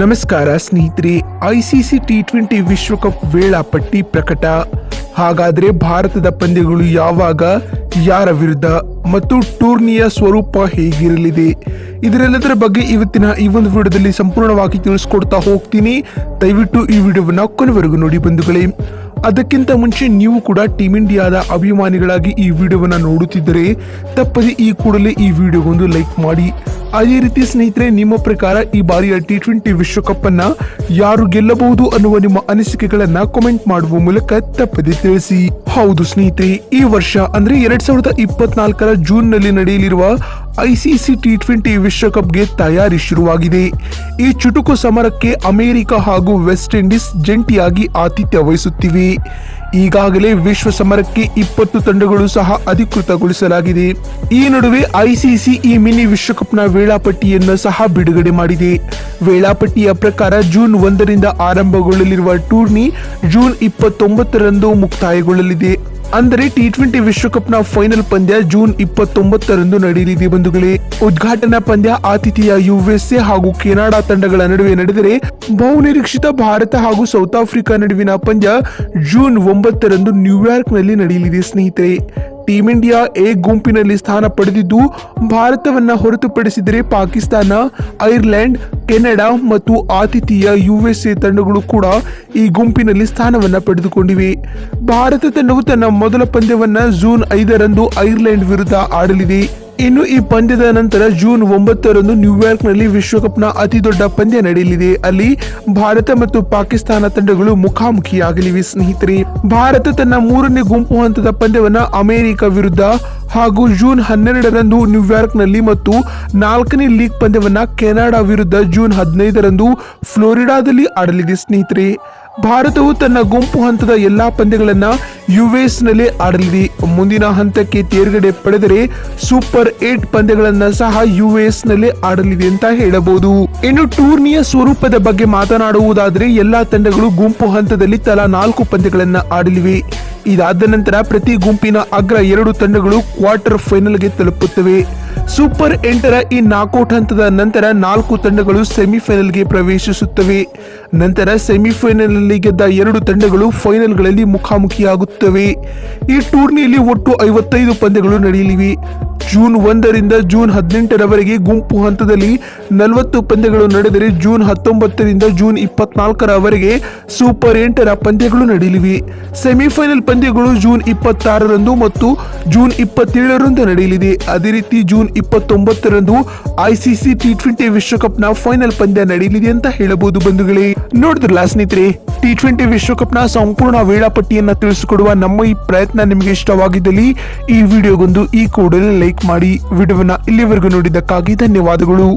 ನಮಸ್ಕಾರ ಸ್ನೇಹಿತರೆ ICC T twenty ವಿಶ್ವಕಪ್ ವೇಳಾಪಟ್ಟಿ ಪ್ರಕಟ. ಹಾಗಾದ್ರೆ ಭಾರತದ ಪಂದ್ಯಗಳು ಯಾವಾಗ, ಯಾರ ವಿರುದ್ಧ ಮತ್ತು ಟೂರ್ನಿಯ ಸ್ವರೂಪ ಹೇಗಿರಲಿದೆ? ಇದರೆಲ್ಲದರ ಬಗ್ಗೆ ಇವತ್ತಿನ ಈ ಒಂದು ವಿಡಿಯೋದಲ್ಲಿ ಸಂಪೂರ್ಣವಾಗಿ ತಿಳಿಸ್ಕೊಡ್ತಾ ಹೋಗ್ತೀನಿ. ದಯವಿಟ್ಟು ಈ ವಿಡಿಯೋವನ್ನು ಕೊನೆವರೆಗೂ ನೋಡಿ ಬಂಧುಗಳೇ. ಅದಕ್ಕಿಂತ ಮುಂಚೆ ನೀವು ಕೂಡ ಟೀಮ್ ಇಂಡಿಯಾದ ಅಭಿಮಾನಿಗಳಾಗಿ ಈ ವಿಡಿಯೋವನ್ನು ನೋಡುತ್ತಿದ್ದರೆ, ತಪ್ಪದೆ ಈ ಕೂಡಲೇ ಈ ವಿಡಿಯೋಗೊಂದು ಲೈಕ್ ಮಾಡಿ. ಅದೇ ರೀತಿ ಸ್ನೇಹಿತರೆ, ನಿಮ್ಮ ಪ್ರಕಾರ ಈ ಬಾರಿಯ ಟಿ ಟ್ವೆಂಟಿ ವಿಶ್ವಕಪ್ ಅನ್ನ ಯಾರು ಗೆಲ್ಲಬಹುದು ಅನ್ನುವ ನಿಮ್ಮ ಅನಿಸಿಕೆಗಳನ್ನ ಕಾಮೆಂಟ್ ಮಾಡುವ ಮೂಲಕ ತಪ್ಪದೆ ತಿಳಿಸಿ. ಹೌದು ಸ್ನೇಹಿತರೆ, ಈ ವರ್ಷ ಅಂದ್ರೆ ಎರಡ್ ಸಾವಿರದ ಇಪ್ಪತ್ನಾಲ್ಕರ ಜೂನ್ನಲ್ಲಿ ನಡೆಯಲಿರುವ ಐಸಿಸಿ ಟಿ ಟ್ವೆಂಟಿ ವಿಶ್ವಕಪ್ಗೆ ತಯಾರಿ ಶುರುವಾಗಿದೆ. ಈ ಚುಟುಕು ಸಮರಕ್ಕೆ ಅಮೆರಿಕ ಹಾಗೂ ವೆಸ್ಟ್ ಇಂಡೀಸ್ ಜಂಟಿಯಾಗಿ ಆತಿಥ್ಯ ವಹಿಸುತ್ತಿವೆ. ಈಗಾಗಲೇ ವಿಶ್ವ ಸಮರಕ್ಕೆ ಇಪ್ಪತ್ತು ತಂಡಗಳು ಸಹ ಅಧಿಕೃತಗೊಳಿಸಲಾಗಿದೆ. ಈ ನಡುವೆ ಐಸಿಸಿ ಈ ಮಿನಿ ವಿಶ್ವಕಪ್ನ ವೇಳಾಪಟ್ಟಿಯನ್ನು ಸಹ ಬಿಡುಗಡೆ ಮಾಡಿದೆ. ವೇಳಾಪಟ್ಟಿಯ ಪ್ರಕಾರ ಜೂನ್ ಒಂದರಿಂದ ಆರಂಭಗೊಳ್ಳಲಿರುವ ಟೂರ್ನಿ ಜೂನ್ ಇಪ್ಪತ್ತೊಂಬತ್ತರಂದು ಮುಕ್ತಾಯಗೊಳ್ಳಲಿದೆ. ಅಂದರೆ ಟಿ ಟ್ವೆಂಟಿ ವಿಶ್ವಕಪ್ನ ಫೈನಲ್ ಪಂದ್ಯ ಜೂನ್ ಇಪ್ಪತ್ತೊಂಬತ್ತರಂದು ನಡೆಯಲಿದೆ ಬಂಧುಗಳೇ. ಉದ್ಘಾಟನಾ ಪಂದ್ಯ ಆತಿಥಿಯ ಯುಎಸ್ಎ ಹಾಗೂ ಕೆನಡಾ ತಂಡಗಳ ನಡುವೆ ನಡೆದರೆ ಬಹುನಿರೀಕ್ಷಿತ ಭಾರತ ಹಾಗೂ ಸೌತ್ ಆಫ್ರಿಕಾ ನಡುವಿನ ಪಂದ್ಯ ಜೂನ್ ಒಂಬತ್ತರಂದು ನ್ಯೂಯಾರ್ಕ್ನಲ್ಲಿ ನಡೆಯಲಿದೆ ಸ್ನೇಹಿತರೆ. ಟೀಂ ಇಂಡಿಯಾ ಎ ಗುಂಪಿನಲ್ಲಿ ಸ್ಥಾನ ಪಡೆದಿದ್ದು, ಭಾರತವನ್ನು ಹೊರತುಪಡಿಸಿದರೆ ಪಾಕಿಸ್ತಾನ, ಐರ್ಲೆಂಡ್, ಕೆನಡಾ ಮತ್ತು ಆತಿಥೇಯ ಯುಎಸ್ಎ ತಂಡಗಳು ಕೂಡ ಈ ಗುಂಪಿನಲ್ಲಿ ಸ್ಥಾನವನ್ನು ಪಡೆದುಕೊಂಡಿವೆ. ಭಾರತ ತಂಡವು ತನ್ನ ಮೊದಲ ಪಂದ್ಯವನ್ನು ಜೂನ್ ಐದರಂದು ಐರ್ಲೆಂಡ್ ವಿರುದ್ಧ ಆಡಲಿದೆ. ಇನ್ನು ಈ ಪಂದ್ಯದ ನಂತರ ಜೂನ್ ಒಂಬತ್ತರಂದು ವಿಶ್ವಕಪ್ ವಿಶ್ವಕಪ್ನ ಅತಿ ದೊಡ್ಡ ಪಂದ್ಯ ನಡೆಯಲಿದೆ. ಅಲ್ಲಿ ಭಾರತ ಮತ್ತು ಪಾಕಿಸ್ತಾನ ತಂಡಗಳು ಮುಖಾಮುಖಿಯಾಗಲಿವೆ ಸ್ನೇಹಿತರೆ. ಭಾರತ ತನ್ನ ಮೂರನೇ ಗುಂಪು ಹಂತದ ಪಂದ್ಯವನ್ನ ಅಮೆರಿಕ ವಿರುದ್ಧ ಹಾಗೂ ಜೂನ್ ಹನ್ನೆರಡರಂದು ನ್ಯೂಯಾರ್ಕ್ನಲ್ಲಿ ಮತ್ತು ನಾಲ್ಕನೇ ಲೀಗ್ ಪಂದ್ಯವನ್ನ ಕೆನಡಾ ವಿರುದ್ಧ ಜೂನ್ ಹದಿನೈದರಂದು ಫ್ಲೋರಿಡಾದಲ್ಲಿ ಆಡಲಿದೆ ಸ್ನೇಹಿತರೆ. ಭಾರತವು ತನ್ನ ಗುಂಪು ಹಂತದ ಎಲ್ಲಾ ಪಂದ್ಯಗಳನ್ನ ಯುಎಸ್ನಲ್ಲಿ ಆಡಲಿದೆ. ಮುಂದಿನ ಹಂತಕ್ಕೆ ತೇರ್ಗಡೆ ಪಡೆದರೆ ಸೂಪರ್ ಏಟ್ ಪಂದ್ಯಗಳನ್ನ ಸಹ ಯುಎಸ್ನಲ್ಲಿ ಆಡಲಿದೆ ಅಂತ ಹೇಳಬಹುದು. ಇನ್ನು ಟೂರ್ನಿಯ ಸ್ವರೂಪದ ಬಗ್ಗೆ ಮಾತನಾಡುವುದಾದರೆ ಎಲ್ಲಾ ತಂಡಗಳು ಗುಂಪು ಹಂತದಲ್ಲಿ ತಲಾ ನಾಲ್ಕು ಪಂದ್ಯಗಳನ್ನು ಆಡಲಿವೆ. ಇದಾದ ನಂತರ ಪ್ರತಿ ಗುಂಪಿನ ಅಗ್ರ ಎರಡು ತಂಡಗಳು ಕ್ವಾರ್ಟರ್ ಫೈನಲ್ಗೆ ತಲುಪುತ್ತವೆ. ಸೂಪರ್ ಎಂಟರ ಈ ನಾಕೌಟ್ ಹಂತದ ನಂತರ ನಾಲ್ಕು ತಂಡಗಳು ಸೆಮಿಫೈನಲ್ಗೆ ಪ್ರವೇಶಿಸುತ್ತವೆ. ನಂತರ ಸೆಮಿಫೈನಲ್ನಲ್ಲಿ ಗೆದ್ದ ಎರಡು ತಂಡಗಳು ಫೈನಲ್ಗಳಲ್ಲಿ ಮುಖಾಮುಖಿಯಾಗುತ್ತವೆ. ಈ ಟೂರ್ನಿಯಲ್ಲಿ ಒಟ್ಟು ಐವತ್ತೈದು ಪಂದ್ಯಗಳು ನಡೆಯಲಿವೆ. ಜೂನ್ ಒಂದರಿಂದ ಜೂನ್ ಹದಿನೆಂಟರವರೆಗೆ ಗುಂಪು ಹಂತದಲ್ಲಿ ನಲವತ್ತು ಪಂದ್ಯಗಳು ನಡೆದರೆ ಜೂನ್ ಹತ್ತೊಂಬತ್ತರಿಂದ ಜೂನ್ ಇಪ್ಪತ್ನಾಲ್ಕರವರೆಗೆ ಸೂಪರ್ ಎಂಟರ ಪಂದ್ಯಗಳು ನಡೆಯಲಿವೆ. ಸೆಮಿಫೈನಲ್ ಪಂದ್ಯಗಳು ಜೂನ್ ಇಪ್ಪತ್ತಾರರಂದು ಮತ್ತು ಜೂನ್ ಇಪ್ಪತ್ತೇಳರಂದು ನಡೆಯಲಿದೆ. ಅದೇ ರೀತಿ ಜೂನ್ ಇಪ್ಪತ್ತೊಂಬತ್ತರಂದು ಐಸಿಸಿ ಟಿ ಟ್ವೆಂಟಿ ನ ಫೈನಲ್ ಪಂದ್ಯ ನಡೆಯಲಿದೆ ಅಂತ ಹೇಳಬಹುದು ಬಂಧುಗಳೇ. ನೋಡಿದ್ರಲ್ಲ ಸ್ನೇಹಿತರೆ ಟಿ ಟ್ವೆಂಟಿ ನ ಸಂಪೂರ್ಣ ವೇಳಾಪಟ್ಟಿಯನ್ನ ತಿಳಿಸಿಕೊಡುವ ನಮ್ಮ ಈ ಪ್ರಯತ್ನ ನಿಮಗೆ ಇಷ್ಟವಾಗಿದ್ದಲ್ಲಿ ಈ ವಿಡಿಯೋಗೊಂದು ಈ ಕೂಡಲೇ ಲೈಕ್ ಮಾಡಿ, ವಿಡಿಯೋವನ್ನ ಇಲ್ಲಿವರೆಗೂ ನೋಡಿದ್ದಕ್ಕಾಗಿ ಧನ್ಯವಾದಗಳು.